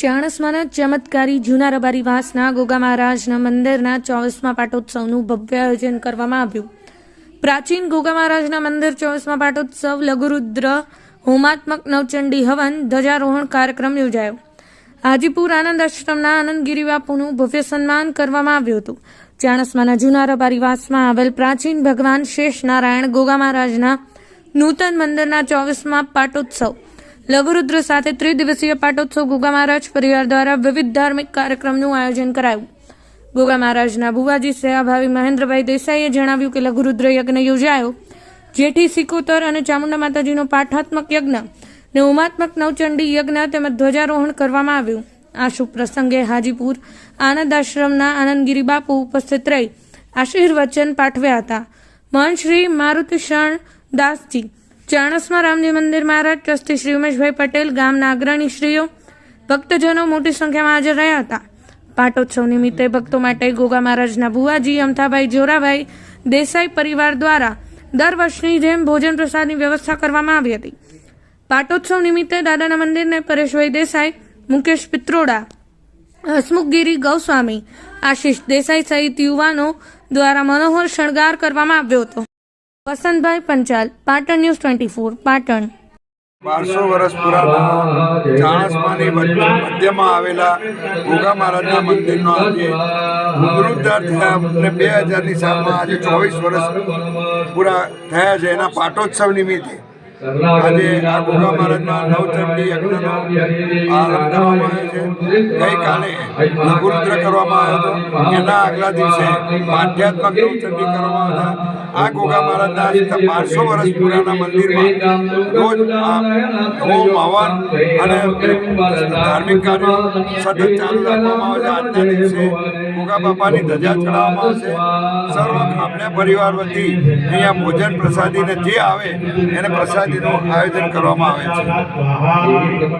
ચાણસ્માના ચમત્કારી જૂના રબારી વાસના ગોગા મહારાજના મંદિરના ચોવીસમા પાટોત્સવનું ભવ્ય આયોજન કરવામાં આવ્યું. પ્રાચીન ગોગા મહારાજના મંદિર ચોવીસમા પાટોત્સવ લઘુરુદ્ર, હોમાત્મક નવચંડી હવન, ધ્વજારોહણ કાર્યક્રમ યોજાયો. હાજીપુર આનંદ આશ્રમના આનંદગીરી બાપુનું ભવ્ય સન્માન કરવામાં આવ્યું હતું. ચાણસમાના જૂના રબારી વાસમાં આવેલ પ્રાચીન ભગવાન શેષ નારાયણ ગોગા મહારાજના નૂતન મંદિરના ચોવીસમા પાટોત્સવ. લઘુરુદ્ર સાથે ત્રિદિવસીય પાટોત્સવ ગોગા મહારાજ પરિવાર દ્વારા વિવિધ ધાર્મિક કાર્યક્રમનું આયોજન કરાયું. ગોગા મહારાજના ભુવાજી સેવાભાવી મહેન્દ્રભાઈ દેસાઈએ જણાવ્યું કે લઘુરુદ્ર યજ્ઞ યોજાયો. જેઠી સિકોતર અને ચામુંડા માતાજીનો પાઠાત્મક યજ્ઞ ને ઉમાત્મક નવચંડી યજ્ઞ તેમજ ધ્વજારોહણ કરવામાં આવ્યું. આ શુભ પ્રસંગે હાજીપુર આનંદ આશ્રમના આનંદગીરી બાપુ ઉપસ્થિત રહી. આશીર્વચન પાઠવ્યા હતા. મહંત શ્રી મારુતિશણ દાસજી. ચાણસમા રામજી મંદિર મહારાજ, ટ્રસ્ટી શ્રી ઉમેશભાઈ પટેલ ગામના અગ્રણી શ્રીઓ ભક્તજનો મોટી સંખ્યામાં હાજર રહ્યા હતા. પાટોત્સવ નિમિત્તે ભક્તો માટે ગોગા મહારાજના ભુવાજી, અમથાભાઈ જોરાભાઈ, દેસાઈ પરિવાર દ્વારા દર વર્ષની જેમ ભોજન પ્રસાદની વ્યવસ્થા કરવામાં આવી હતી. પાટોત્સવ નિમિત્તે દાદાના મંદિરને પરેશભાઈ દેસાઈ, મુકેશ પિત્રોડા, હસમુખગીરી ગૌસ્વામી, આશીષ દેસાઈ સહિત યુવાનો દ્વારા મનોહર શણગાર કરવામાં આવ્યો હતો. Vasantbhai Panchal, Patan news twenty four, Patan. બારસો વર્ષ પુરાના ચાણસમાની મધ્યમાં આવેલા ગોગા મહારાજના મંદિરનો આજે પુનરુદ્ધાર થયા અને બે હજારની સાલમાં આજે ચોવીસ વર્ષ પૂરા થયા છે. એના પાટોત્સવ નિમિત્તે આજે આ ગોગા મહારાજના નવચંડી યજ્ઞનો આરંભ કરવામાં આવ્યો છે ગઈકાલે લઘુરુદ્ર કરવામાં આવ્યો હતો એના આગલા દિવસે આધ્યાત્મક નવચંડી કરવામાં હતા આ ગોગા મહારાજના બારસો વર્ષ પુરાના મંદિરમાં રોજ હોમ હવન અને ધાર્મિક કાર્યો સતત ચાલુ રાખવામાં આવે છે આજના દિવસે ગોગા બાપાની ધજા ચડાવવામાં આવશે સર્વ ખામણ્યા પરિવાર વતી અહીંયા ભોજન પ્રસાદીને જે આવે એને પ્રસાદીનું આયોજન કરવામાં આવે છે.